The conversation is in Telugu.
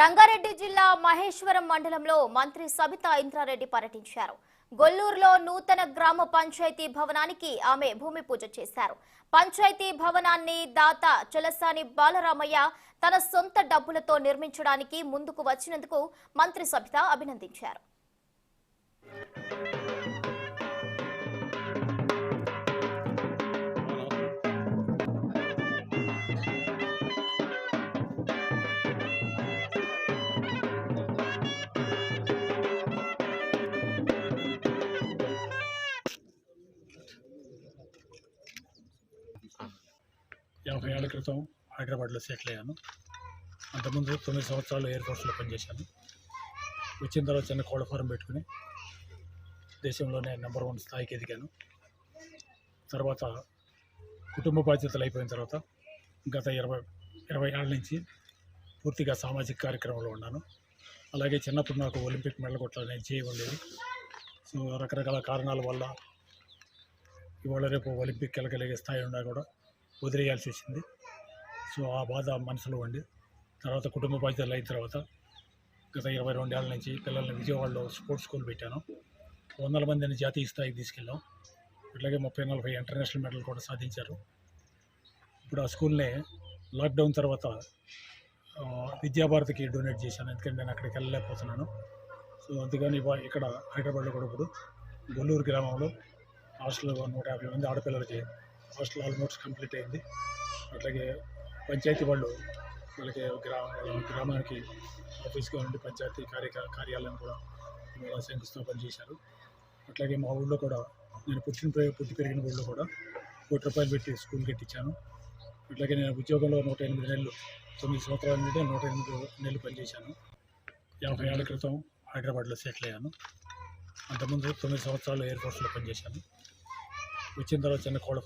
రంగారెడ్డి జిల్లా మహేశ్వరం మండలంలో మంత్రి సబితా ఇంద్రారెడ్డి పర్యటించారు. గొల్లూరులో నూతన గ్రామ పంచాయతీ భవనానికి ఆమె భూమి పూజ చేశారు. పంచాయతీ భవనాన్ని దాత చలసాని బాలరామయ్య తన సొంత డబ్బులతో నిర్మించడానికి ముందుకు వచ్చినందుకు మంత్రి సబిత అభినందించారు. యాభై ఏళ్ళ క్రితం హైదరాబాద్లో సెటిల్ అయ్యాను. అంతకుముందు తొమ్మిది సంవత్సరాలు ఎయిర్ ఫోర్స్లో పనిచేశాను. వచ్చిన తర్వాత చిన్న కోళ్ళ ఫారం పెట్టుకుని దేశంలోనే నెంబర్ వన్ స్థాయికి ఎదిగాను. తర్వాత కుటుంబ బాధ్యతలు అయిపోయిన తర్వాత గత ఇరవై ఇరవై ఏళ్ళ నుంచి పూర్తిగా సామాజిక కార్యక్రమంలో ఉన్నాను. అలాగే చిన్నప్పుడు నాకు ఒలింపిక్ మెడల్ కొట్టాలని చేయకుండేది సో రకరకాల కారణాల వల్ల ఇవాళ రేపు ఒలింపిక్ వెళ్ళగలిగే స్థాయి ఉన్నా కూడా వదిలేయాల్సి వచ్చింది సో ఆ బాధ మనసులో ఉండి తర్వాత కుటుంబ బాధ్యతలు అయిన తర్వాత గత ఇరవై రెండేళ్ళ నుంచి పిల్లల్ని విజయవాడలో స్పోర్ట్స్ స్కూల్ పెట్టాను. వందల మందిని జాతీయ స్థాయికి తీసుకెళ్ళాం. అట్లాగే ముప్పై నలభై ఇంటర్నేషనల్ మెడల్ కూడా సాధించారు. ఇప్పుడు ఆ స్కూల్నే లాక్డౌన్ తర్వాత విద్యాభారతికి డొనేట్ చేశాను. ఎందుకంటే నేను అక్కడికి వెళ్ళలేకపోతున్నాను. సో అందుకని ఇక్కడ హైదరాబాద్లో కూడా ఇప్పుడు గొల్లూరు గ్రామంలో హాస్టల్లో నూట యాభై మంది ఆడపిల్లలకి హాస్టల్ ఆల్మోస్ట్ కంప్లీట్ అయింది. అట్లాగే పంచాయతీ వాళ్ళు వాళ్ళకి గ్రామ గ్రామానికి ఆఫీస్గా ఉండి పంచాయతీ కార్య కార్యాలయం కూడా ఇవాళ శంకుస్థాపన చేశారు. అట్లాగే మా ఊళ్ళో కూడా నేను పుట్టిన పుట్టి పెరిగిన ఊళ్ళో కూడా కోటి రూపాయలు పెట్టి స్కూల్ కట్టించాను. అట్లాగే నేను ఉద్యోగంలో నూట ఎనిమిది నెలలు తొమ్మిది సంవత్సరాల నుండి నూట ఎనిమిది నెలలు పనిచేశాను. యాభై ఏళ్ళ క్రితం హైదరాబాద్లో సెటిల్ అయ్యాను. అంతకుముందు తొమ్మిది సంవత్సరాలు ఎయిర్ ఫోర్స్లో పనిచేశాను. వచ్చిన తర్వాత చిన్న కోళ్ళ